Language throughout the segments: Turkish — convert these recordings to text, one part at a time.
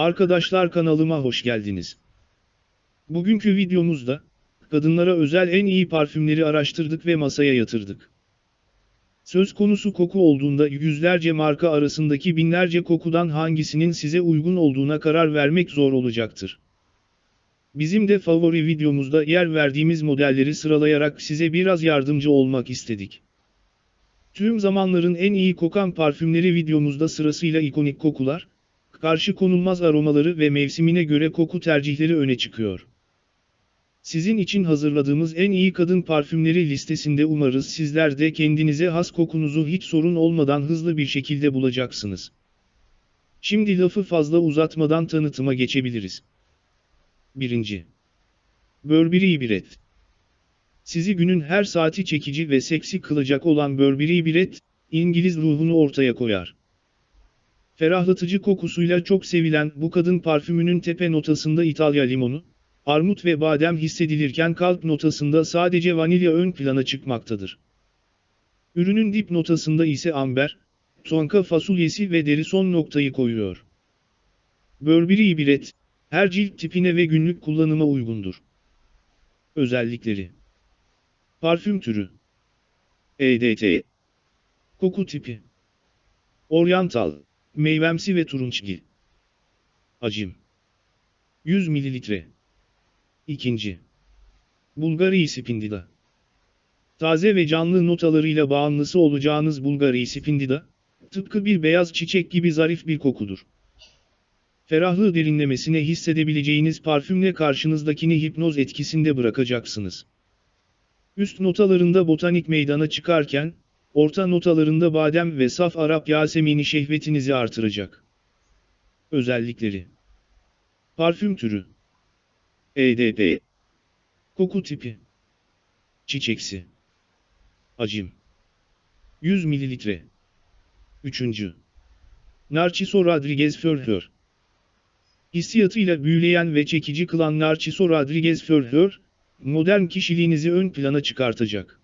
Arkadaşlar kanalıma hoş geldiniz. Bugünkü videomuzda, kadınlara özel en iyi parfümleri araştırdık ve masaya yatırdık. Söz konusu koku olduğunda yüzlerce marka arasındaki binlerce kokudan hangisinin size uygun olduğuna karar vermek zor olacaktır. Bizim de favori videomuzda yer verdiğimiz modelleri sıralayarak size biraz yardımcı olmak istedik. Tüm zamanların en iyi kokan parfümleri videomuzda sırasıyla ikonik kokular, karşı konulmaz aromaları ve mevsimine göre koku tercihleri öne çıkıyor. Sizin için hazırladığımız en iyi kadın parfümleri listesinde umarız sizler de kendinize has kokunuzu hiç sorun olmadan hızlı bir şekilde bulacaksınız. Şimdi lafı fazla uzatmadan tanıtıma geçebiliriz. 1. Burberry Biret Sizi günün her saati çekici ve seksi kılacak olan Burberry Biret, İngiliz ruhunu ortaya koyar. Ferahlatıcı kokusuyla çok sevilen bu kadın parfümünün tepe notasında İtalya limonu, armut ve badem hissedilirken kalp notasında sadece vanilya ön plana çıkmaktadır. Ürünün dip notasında ise amber, tonka fasulyesi ve deri son noktayı koyuyor. Burberry Biret, her cilt tipine ve günlük kullanıma uygundur. Özellikleri Parfüm türü EDT Koku tipi Oriental, meyvemsi ve turunçgil. Hacim 100 ml İkinci. Bulgari Spindida Taze ve canlı notalarıyla bağımlısı olacağınız Bulgari Spindida, tıpkı bir beyaz çiçek gibi zarif bir kokudur. Ferahlığı derinlemesine hissedebileceğiniz parfümle karşınızdakini hipnoz etkisinde bırakacaksınız. Üst notalarında botanik meydana çıkarken, orta notalarında badem ve saf Arap Yasemini şehvetinizi artıracak. Özellikleri. Parfüm türü. EDP Koku tipi. Çiçeksi. Hacim 100 ml 3. Narciso Rodriguez Fleur Hissiyatıyla büyüleyen ve çekici kılan Narciso Rodriguez Fleur, modern kişiliğinizi ön plana çıkartacak.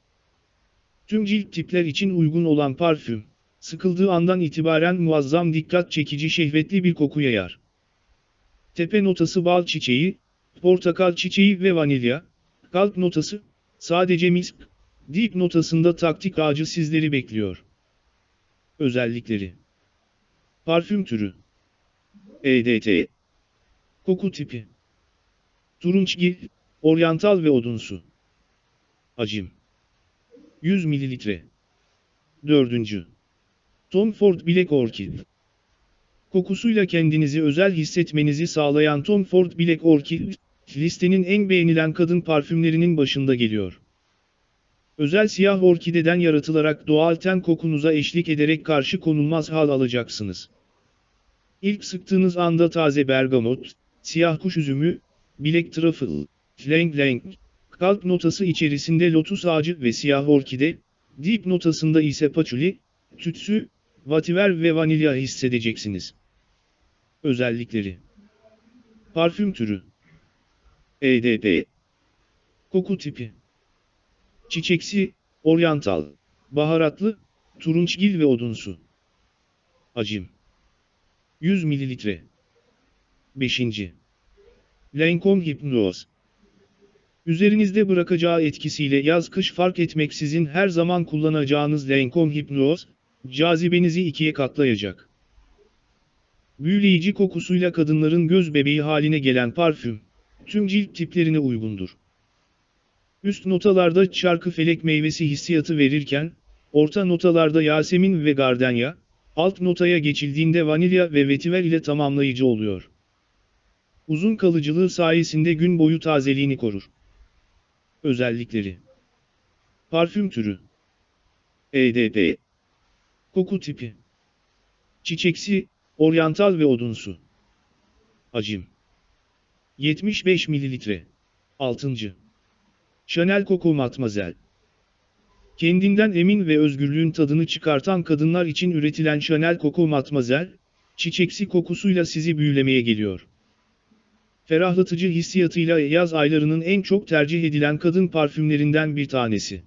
Tüm cilt tipler için uygun olan parfüm, sıkıldığı andan itibaren muazzam dikkat çekici şehvetli bir koku yayar. Tepe notası bal çiçeği, portakal çiçeği ve vanilya, kalp notası, sadece misk, dip notasında taktik ağacı sizleri bekliyor. Özellikleri. Parfüm türü. EDT Koku tipi. Turunçgil, oryantal ve odunsu. Hacim 100 ml 4. Tom Ford Black Orchid Kokusuyla kendinizi özel hissetmenizi sağlayan Tom Ford Black Orchid, listenin en beğenilen kadın parfümlerinin başında geliyor. Özel siyah orkideden yaratılarak doğal ten kokunuza eşlik ederek karşı konulmaz hal alacaksınız. İlk sıktığınız anda taze bergamot, siyah kuş üzümü, bilek truffle, flank lang, kalp notası içerisinde lotus ağacı ve siyah orkide, dip notasında ise paçuli, tütsü, vativer ve vanilya hissedeceksiniz. Özellikleri. Parfüm türü. EDP Koku tipi. Çiçeksi, oryantal, baharatlı, turunçgil ve odunsu. Hacim. 100 ml 5. Lancome Hypnose Üzerinizde bırakacağı etkisiyle yaz-kış fark etmeksizin her zaman kullanacağınız Lancome Hypnose, cazibenizi ikiye katlayacak. Büyüleyici kokusuyla kadınların göz bebeği haline gelen parfüm, tüm cilt tiplerine uygundur. Üst notalarda çarkı felek meyvesi hissiyatı verirken, orta notalarda Yasemin ve Gardenya, alt notaya geçildiğinde vanilya ve vetiver ile tamamlayıcı oluyor. Uzun kalıcılığı sayesinde gün boyu tazeliğini korur. Özellikleri. Parfüm türü. EDP Koku tipi. Çiçeksi, oryantal ve odunsu. Hacim. 75 ml 6. Chanel Coco Matmazel Kendinden emin ve özgürlüğün tadını çıkartan kadınlar için üretilen Chanel Coco Matmazel, çiçeksi kokusuyla sizi büyülemeye geliyor. Ferahlatıcı hissiyatıyla yaz aylarının en çok tercih edilen kadın parfümlerinden bir tanesi.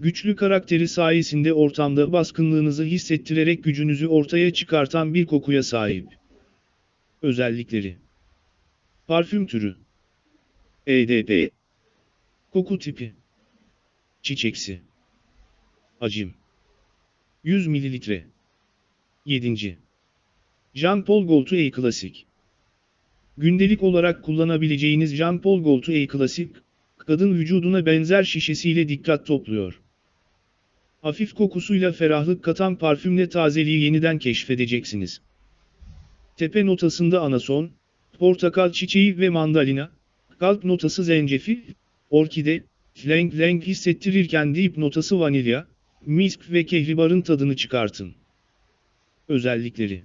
Güçlü karakteri sayesinde ortamda baskınlığınızı hissettirerek gücünüzü ortaya çıkartan bir kokuya sahip. Özellikleri. Parfüm türü. EDP Koku tipi. Çiçeksi. Hacim. 100 ml 7. Jean Paul Gaultier Klasik Gündelik olarak kullanabileceğiniz Jean Paul Gaultier Klasik, kadın vücuduna benzer şişesiyle dikkat topluyor. Hafif kokusuyla ferahlık katan parfümle tazeliği yeniden keşfedeceksiniz. Tepe notasında anason, portakal çiçeği ve mandalina, kalp notası zencefil, orkide, flank flank hissettirirken dip notası vanilya, misk ve kehribarın tadını çıkartın. Özellikleri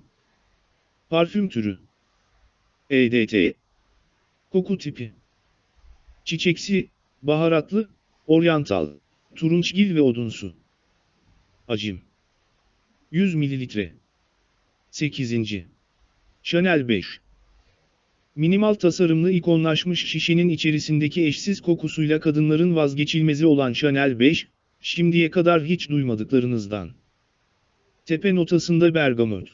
Parfüm türü EDT Koku tipi Çiçeksi, baharatlı, oryantal, turunçgil ve odunsu. Hacim 100 ml 8. Chanel 5 Minimal tasarımlı ikonlaşmış şişenin içerisindeki eşsiz kokusuyla kadınların vazgeçilmezi olan Chanel 5, şimdiye kadar hiç duymadıklarınızdan. Tepe notasında bergamot,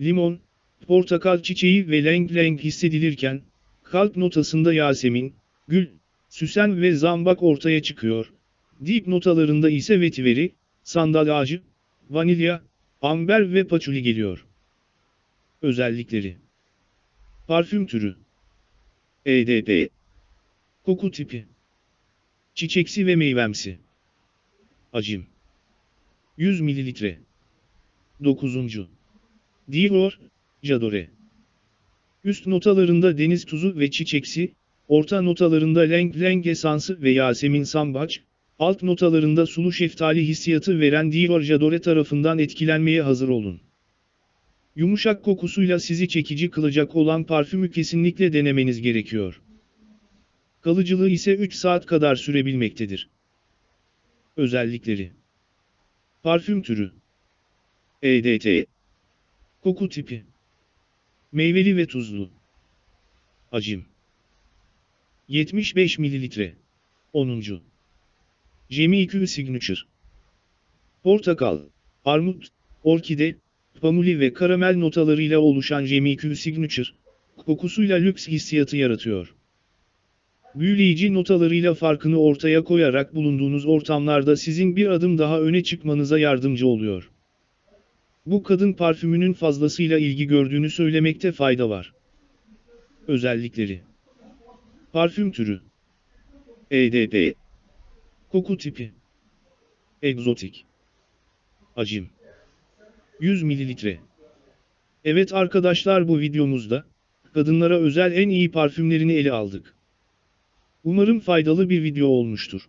limon, portakal çiçeği ve lenk lenk hissedilirken, kalp notasında yasemin, gül, süsen ve zambak ortaya çıkıyor. Dip notalarında ise vetiveri, sandal ağacı, vanilya, amber ve paçuli geliyor. Özellikleri. Parfüm türü. EDP Koku tipi. Çiçeksi ve meyvemsi. Hacim. 100 ml 9. Dior, Jadore Üst notalarında deniz tuzu ve çiçeksi, orta notalarında lenk lenk esansı ve yasemin sambaç, alt notalarında sulu şeftali hissiyatı veren Dior Jadore tarafından etkilenmeye hazır olun. Yumuşak kokusuyla sizi çekici kılacak olan parfümü kesinlikle denemeniz gerekiyor. Kalıcılığı ise 3 saat kadar sürebilmektedir. Özellikleri Parfüm türü EDT Koku tipi Meyveli ve tuzlu Hacim 75 ml 10. Jamaica Signature Portakal, armut, orkide, pamuli ve karamel notalarıyla oluşan Jamaica Signature, kokusuyla lüks hissiyatı yaratıyor. Büyüleyici notalarıyla farkını ortaya koyarak bulunduğunuz ortamlarda sizin bir adım daha öne çıkmanıza yardımcı oluyor. Bu kadın parfümünün fazlasıyla ilgi gördüğünü söylemekte fayda var. Özellikleri. Parfüm türü. EDP Koku tipi. Egzotik. Hacim. 100 ml Evet arkadaşlar bu videomuzda, kadınlara özel en iyi parfümlerini ele aldık. Umarım faydalı bir video olmuştur.